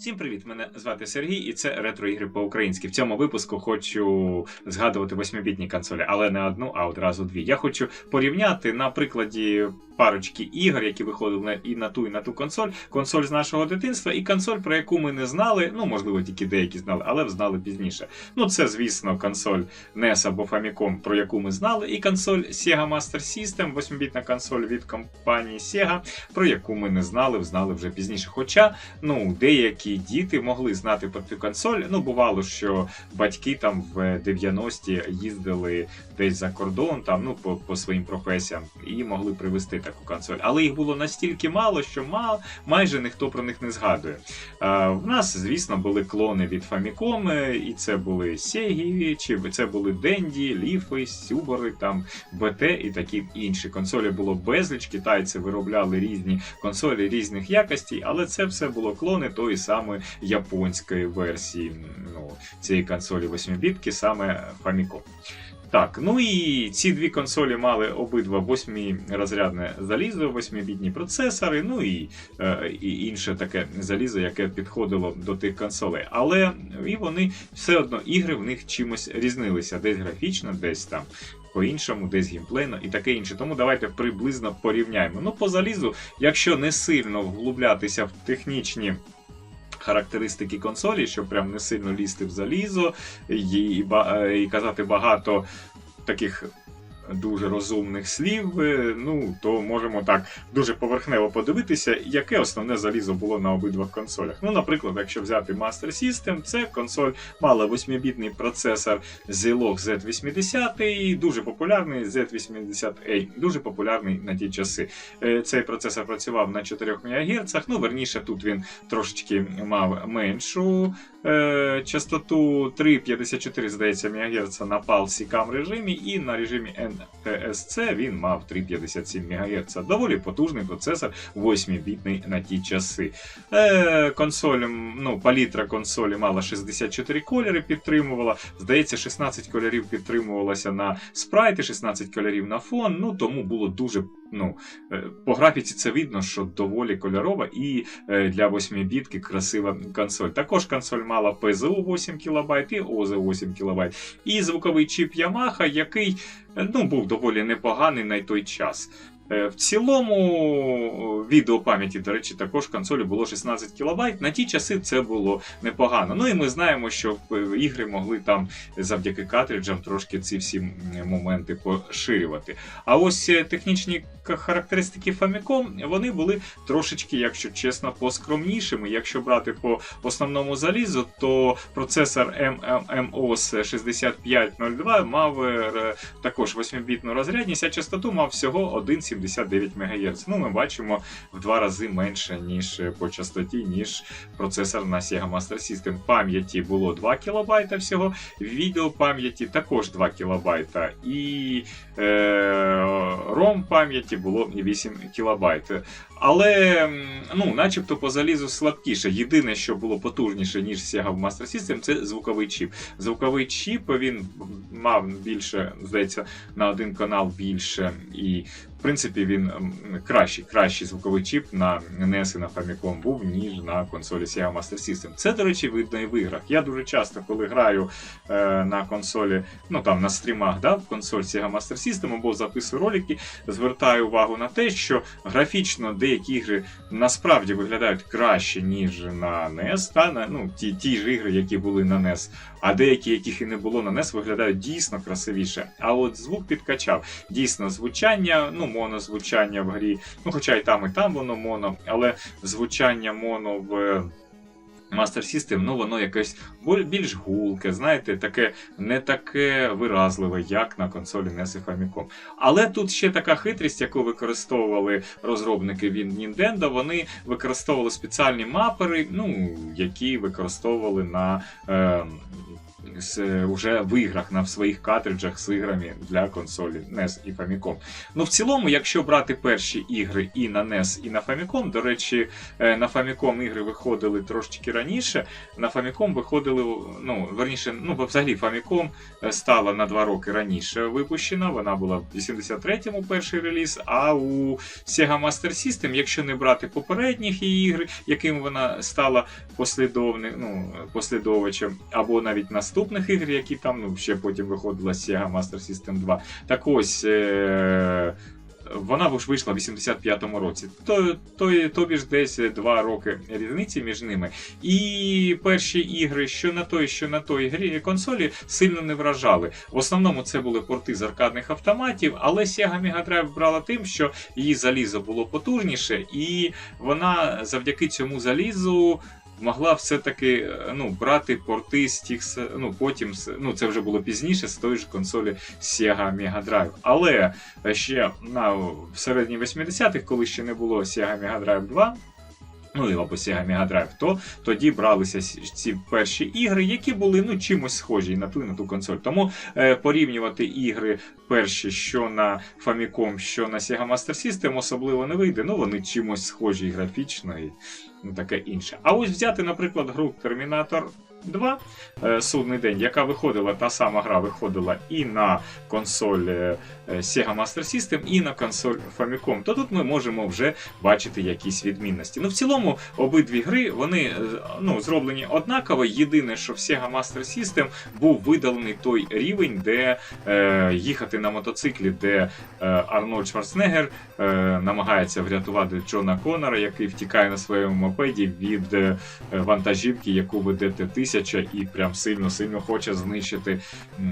Всім привіт! Мене звати Сергій, і це ретро ігри по-українськи. В цьому випуску хочу згадувати восьмибітні консолі, але не одну, а одразу дві. Я хочу порівняти на прикладі парочки ігор, які виходили і на ту, і на ту консоль. Консоль з нашого дитинства, і консоль, про яку ми не знали. Ну, можливо, тільки деякі знали, але знали пізніше. Ну, це, звісно, консоль NES або Famicom, про яку ми знали, і консоль Sega Master System, восьмибітна консоль від компанії Sega, про яку ми не знали, знали вже пізніше. Хоча ну, деякі діти могли знати про цю консоль. Ну, бувало, що батьки там в 90-ті їздили десь за кордон, там, ну, по, по своїм професіям, і могли привезти таку консоль. Але їх було настільки мало, що мал, майже ніхто про них не згадує. В нас, звісно, були клони від Famicom, і це були Sega, чи це були Денді, Ліфи, Сюбори, там, БТ і такі інші. Консолі було безліч, китайці виробляли різні консолі різних якостей, але це все було клони тої самої японської версії ну, цієї консолі 8-бітки, саме Famicom. Так, ну і ці дві консолі мали обидва восьмирозрядне залізо, восьмибітні процесори, ну і, і інше таке залізо, яке підходило до тих консолей. Але і вони все одно ігри в них чимось різнилися, десь графічно, десь там. По-іншому, десь геймплейно і таке інше. Тому давайте приблизно порівняємо. Ну, по залізу, якщо не сильно вглублятися в технічні характеристики консолі, щоб прям не сильно лізти в залізо і, і, і казати багато таких дуже розумних слів, е, ну то можемо так дуже поверхнево подивитися, яке основне залізо було на обидвох консолях. Ну, наприклад, якщо взяти Master System, це консоль мала 8-бітний процесор Zilog Z80, дуже популярний Z80A, дуже популярний на ті часи. Е, Цей процесор працював на 4 МГц, ну верніше, тут він трошечки мав меншу е, частоту 3,54, здається, МГц на PAL SICAM режимі, і на режимі NTSC він мав 3,57 МГц. Доволі потужний процесор, 8-бітний на ті часи. Е, консоль, ну, палітра консолі мала 64 кольори, підтримувала. Здається, 16 кольорів підтримувалося на спрайти, 16 кольорів на фон. Ну тому було дуже. Ну, е, по графіці це видно, що доволі кольорова і е, для 8-бітки красива консоль. Також консоль мала ПЗУ 8 кБ і ОЗ 8 кБ. І звуковий чіп Yamaha, який е, ну, був доволі непоганий на той час. Е, В цілому відеопам'яті, до речі, також консолі було 16 кБ. На ті часи це було непогано. Ну і ми знаємо, що е, ігри могли там завдяки картриджам трошки ці всі моменти поширювати. А ось е, технічні характеристики Famicom, вони були трошечки, якщо чесно, поскромнішими. Якщо брати по основному залізу, то процесор MMOS 6502 мав також 8-бітну розрядність, а частоту мав всього 1,79 МГц. Ну, ми бачимо в два рази менше, ніж по частоті, ніж процесор на Sega Master System. Пам'яті було 2 кБ всього, відеопам'яті також 2 кБ. І е, ROM пам'яті було 8 кБ. Але, ну, начебто по залізу слабкіше. Єдине, що було потужніше, ніж Sega Master System, це звуковий чіп. Звуковий чіп він мав більше, здається, на один канал більше. І, принципі, він м, кращий, кращий звуковий чіп на NES і на Famicom був, ніж на консолі Sega Master System. Це, до речі, видно і в іграх. Я дуже часто, коли граю е, на консолі, ну там на стрімах, да, в консоль Sega Master System або записую ролики, звертаю увагу на те, що графічно деякі ігри насправді виглядають краще, ніж на NES, та, на, ну, ті, ті ж ігри, які були на NES, а деякі, яких і не було на NES, виглядають дійсно красивіше. А от звук підкачав. Дійсно, звучання, ну, монозвучання в грі, ну, хоча і там, і там воно моно, але звучання моно в. Master System, ну воно якесь більш гулке, знаєте, таке не таке виразливе, як на консолі NES і Famicom. Але тут ще така хитрість, яку використовували розробники від Nintendo. Вони використовували спеціальні мапери, ну, які використовували на е, е, уже в іграх на своїх картриджах з іграми для консолі NES і Famicom. Ну, в цілому, якщо брати перші ігри і на NES, і на Famicom, до речі, е, на Famicom ігри виходили трошечки раніше. На Famicom виходили, ну, верніше, ну, взагалі Famicom е, стала на два роки раніше випущена. Вона була в 83-му перший реліз, а у Sega Master System, якщо не брати попередніх її ігри, яким вона стала послідовним, ну, послідовувачем, або навіть наступних ігр, які там ну, ще потім виходила Sega Master System 2. Так ось. Е- вона ж вийшла в 85-му році. То, то, тобі ж десь два роки різниці між ними. І перші ігри, що на той, що на той грі консолі, сильно не вражали. В основному це були порти з аркадних автоматів, але Sega Mega Drive брала тим, що її залізо було потужніше, і вона завдяки цьому залізу. Могла все-таки е, ну, брати порти з тих, ну потім ну це вже було пізніше з тої ж консолі Sega Mega Drive. Але ще на в середині 80-х, коли ще не було Sega Mega Drive 2. Ну, або Sega Mega Drive, то тоді бралися ці перші ігри, які були ну, чимось схожі на ту і на ту консоль. Тому е, порівнювати ігри перші, що на Famicom, що на Sega Master System, особливо не вийде. Ну, вони чимось схожі і графічно і ну, таке інше. А ось взяти, наприклад, гру Terminator 2 е, Судний день, яка виходила, та сама гра виходила і на консоль е, е, Sega Master System, і на консоль Famicom, то тут ми можемо вже бачити якісь відмінності. Ну, в цілому, обидві гри вони ну, зроблені однаково. Єдине, що в Sega Master System був видалений той рівень, де е, їхати на мотоциклі, де е, Арнольд Шварценеггер е, намагається врятувати Джона Коннора, який втікає на своєму мопеді від е, вантажівки, яку веде Т-1000 і прям сильно-сильно хоче знищити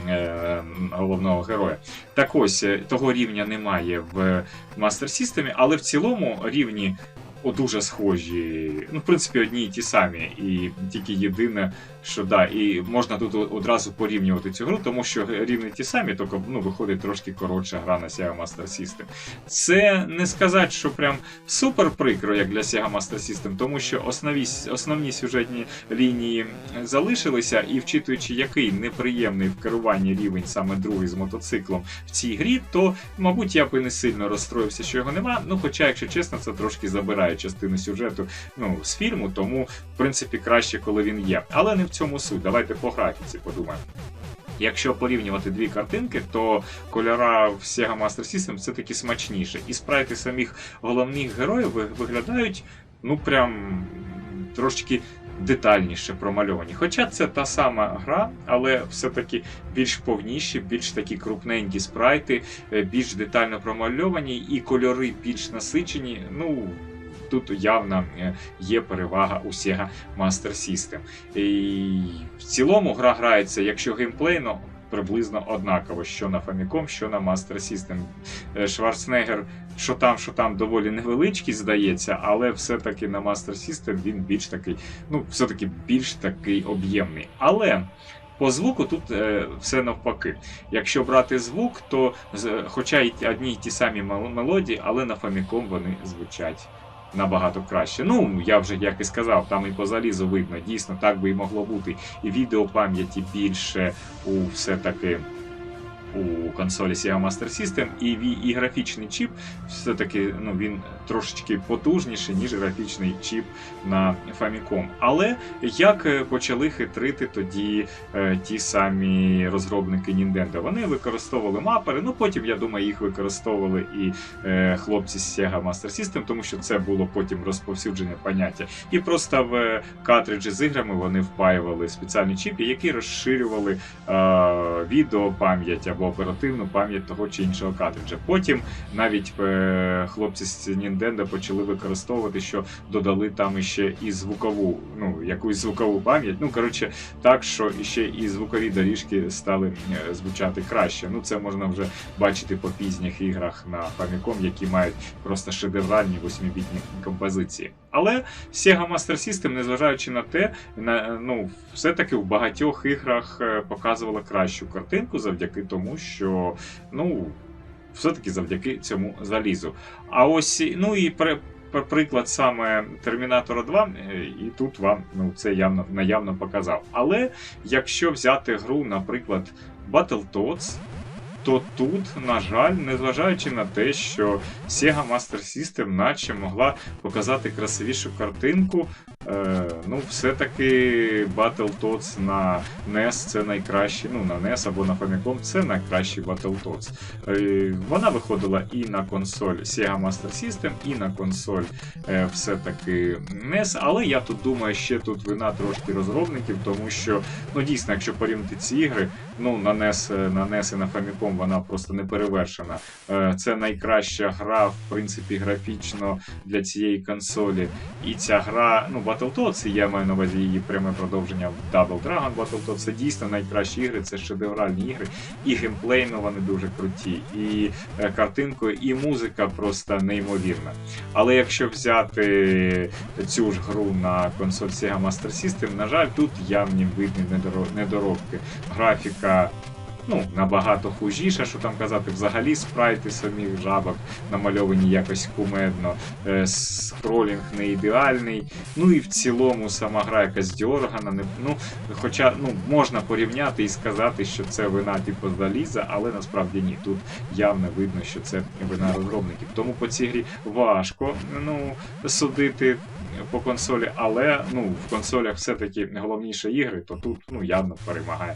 е, головного героя. Так ось е, того рівня немає в Master System, але в цілому рівні. О, дуже схожі, ну, в принципі, одні і ті самі. І тільки єдине, що да, і можна тут одразу порівнювати цю гру, тому що рівні ті самі, тільки ну, виходить трошки коротша гра на Sega Master System. Це не сказати, що прям супер прикро, як для Sega Master System, тому що основні, основні сюжетні лінії залишилися, і вчитуючи, який неприємний в керуванні рівень саме другий з мотоциклом в цій грі, то, мабуть, я би не сильно розстроївся, що його нема. Ну, хоча, якщо чесно, це трошки забирає частину сюжету ну, з фільму, тому, в принципі, краще, коли він є. Але не в цьому суть. Давайте по графіці подумаємо. Якщо порівнювати дві картинки, то кольора в Sega Master System все таки смачніше. І спрайти самих головних героїв виглядають, ну прям трошки детальніше промальовані. Хоча це та сама гра, але все-таки більш повніші, більш такі крупненькі спрайти, е, більш детально промальовані, і кольори більш насичені. Ну. Тут явно е, є перевага у Sega Master System. І в цілому гра грається, якщо геймплейно, приблизно однаково, що на Famicom, що на Master System. Е, Шварценеггер, що там, що там доволі невеличкий, здається, але все-таки на Master System він більш такий, ну, все-таки більш такий об'ємний. Але. По звуку тут е, все навпаки. Якщо брати звук, то хоча й одні й ті самі мелодії, але на Famicom вони звучать набагато краще. Ну, я вже як і сказав, там і по залізу видно, дійсно так би і могло бути. І відеопам'яті більше у все-таки у консолі Sega Master System, і, і графічний чіп все-таки ну, він трошечки потужніший, ніж графічний чіп на Famicom. Але як е, почали хитрити тоді е, ті самі розробники Nintendo? Вони використовували мапери, ну потім, я думаю, їх використовували і е, хлопці з Sega Master System, тому що це було потім розповсюджене поняття. І просто в е, картриджі з іграми вони впаювали спеціальні чіпи, які розширювали е, відеопам'ять або оперативну пам'ять того чи іншого картриджа. Потім навіть е, хлопці з Nintendo почали використовувати, що додали там іще і звукову, ну якусь звукову пам'ять. Ну коротше, так що ще і звукові доріжки стали е, звучати краще. Ну це можна вже бачити по пізніх іграх на Famicom, які мають просто шедевральні 8-бітні композиції. Але Sega Master System, незважаючи на те, на, ну, все-таки в багатьох іграх е, показувала кращу картинку завдяки тому, що ну, все-таки завдяки цьому залізу. А ось, ну і пре- пр- приклад саме Термінатора 2, е, і тут вам ну, це явно наявно показав. Але якщо взяти гру, наприклад, Battletoads, то тут, на жаль, незважаючи на те, що Sega Master System наче могла показати красивішу картинку, ну, все-таки Battletoads на NES це найкращий, ну, на NES або на Famicom це найкращий Battletoads. Е, вона виходила і на консоль Sega Master System, і на консоль е, все-таки NES, але я тут думаю, ще тут вина трошки розробників, тому що, ну дійсно, якщо порівняти ці ігри, ну на NES, е, на NES і на Famicom вона просто не перевершена. Е, Це найкраща гра, в принципі, графічно для цієї консолі. І ця гра, ну, Battletoads, я маю на увазі її пряме продовження Double Dragon Battletoads, це дійсно найкращі ігри, це шедевральні ігри. І геймплейно вони дуже круті, і е, картинкою, і музика просто неймовірна. Але якщо взяти цю ж гру на консоль Sega Master System, на жаль, тут явні видні недоро- недоробки. Графіка. Ну, набагато хужіша, що там казати, взагалі спрайти самих жабок намальовані якось кумедно, е, скролінг не ідеальний. Ну і в цілому сама гра якась дьоргана. Не, ну, хоча ну, можна порівняти і сказати, що це вина типу заліза, але насправді ні. Тут явно видно, що це вина розробників. Тому по цій грі важко ну, судити по консолі, але ну, в консолях все-таки головніше ігри, то тут ну, явно перемагає.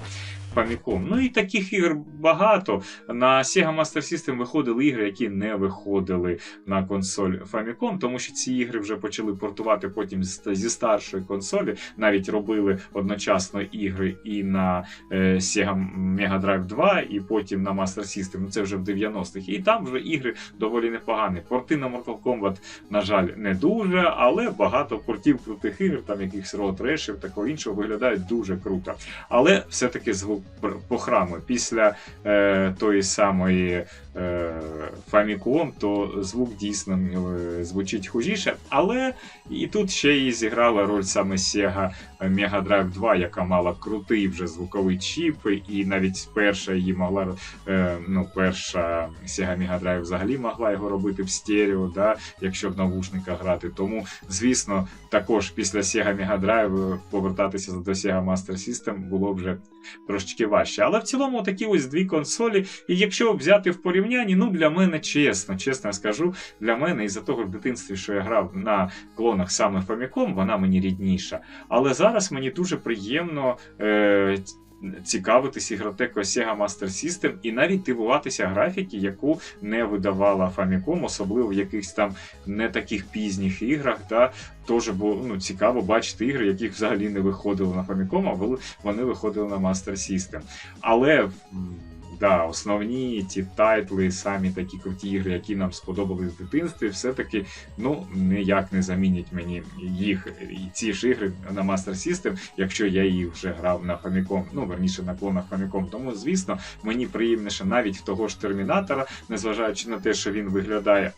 Famicom. Ну і таких ігор багато. На Sega Master System виходили ігри, які не виходили на консоль Famicom, тому що ці ігри вже почали портувати потім зі старшої консолі. Навіть робили одночасно ігри і на е, Sega Mega Drive 2, і потім на Master System. Ну це вже в 90-х. І там вже ігри доволі непогані. Порти на Mortal Kombat, на жаль, не дуже, але багато портів крутих ігор, там якихось Road Rash, такого іншого виглядають дуже круто. Але все-таки звук пр- похрамує. Після е, тої самої е, Famicom, то звук дійсно е, звучить хужіше. Але і тут ще і зіграла роль саме Sega Mega Drive 2, яка мала крутий вже звуковий чіп, і навіть перша її могла е, ну, перша Sega Mega Drive взагалі могла його робити в стерео, да, якщо в навушниках грати. Тому, звісно, також після Sega Mega Drive повертатися до Sega Master System було вже трошечки важче. Але в цілому такі ось дві консолі. І якщо взяти в порівнянні, ну для мене чесно, чесно скажу, для мене із-за того в дитинстві, що я грав на клонах саме Famicom, вона мені рідніша. Але зараз мені дуже приємно. Е- Цікавитись ігротекою Sega Master System і навіть дивуватися графіки, яку не видавала Famicom, особливо в якихось там не таких пізніх іграх. Да, Теж було ну, цікаво бачити ігри, яких взагалі не виходили на Famicom, а вони виходили на Master System. Але да, основні ті тайтли, самі такі круті ігри, які нам сподобались в дитинстві, все-таки ну, ніяк не замінять мені їх і ці ж ігри на Master System, якщо я їх вже грав на Famicom, ну верніше на клонах Famicom. Тому, звісно, мені приємніше навіть того ж термінатора, незважаючи на те, що він виглядає.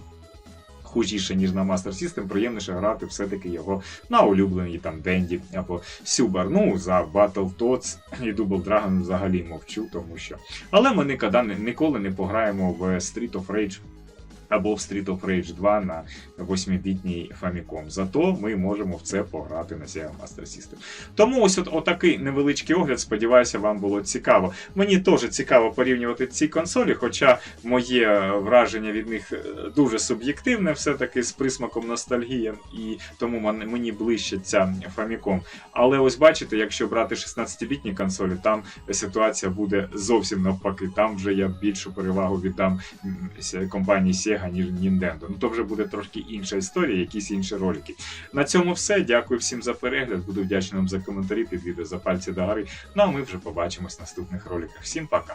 Хужіше, ніж на Master System, приємніше грати все-таки його на улюбленій там Денді або Сюбар. Ну, за Battletoads і Double Dragon взагалі мовчу, тому що. Але ми ніколи, не- пограємо в Street of Rage або в Street of Rage 2 на 8-бітній Famicom. Зато ми можемо в це пограти на Sega Master System. Тому ось от отакий невеличкий огляд. Сподіваюся, вам було цікаво. Мені теж цікаво порівнювати ці консолі, хоча моє враження від них е, дуже суб'єктивне, все-таки з присмаком ностальгії, і тому мені ближче ця Famicom. Але ось бачите, якщо брати 16-бітні консолі, там ситуація буде зовсім навпаки. Там вже я більшу перевагу віддам компанії Sega, ніж Nintendo. Ну то вже буде трошки інша історія, якісь інші ролики. На цьому все. Дякую всім за перегляд. Буду вдячний вам за коментарі під відео за пальці до гори. Ну а ми вже побачимось в наступних роликах. Всім пока!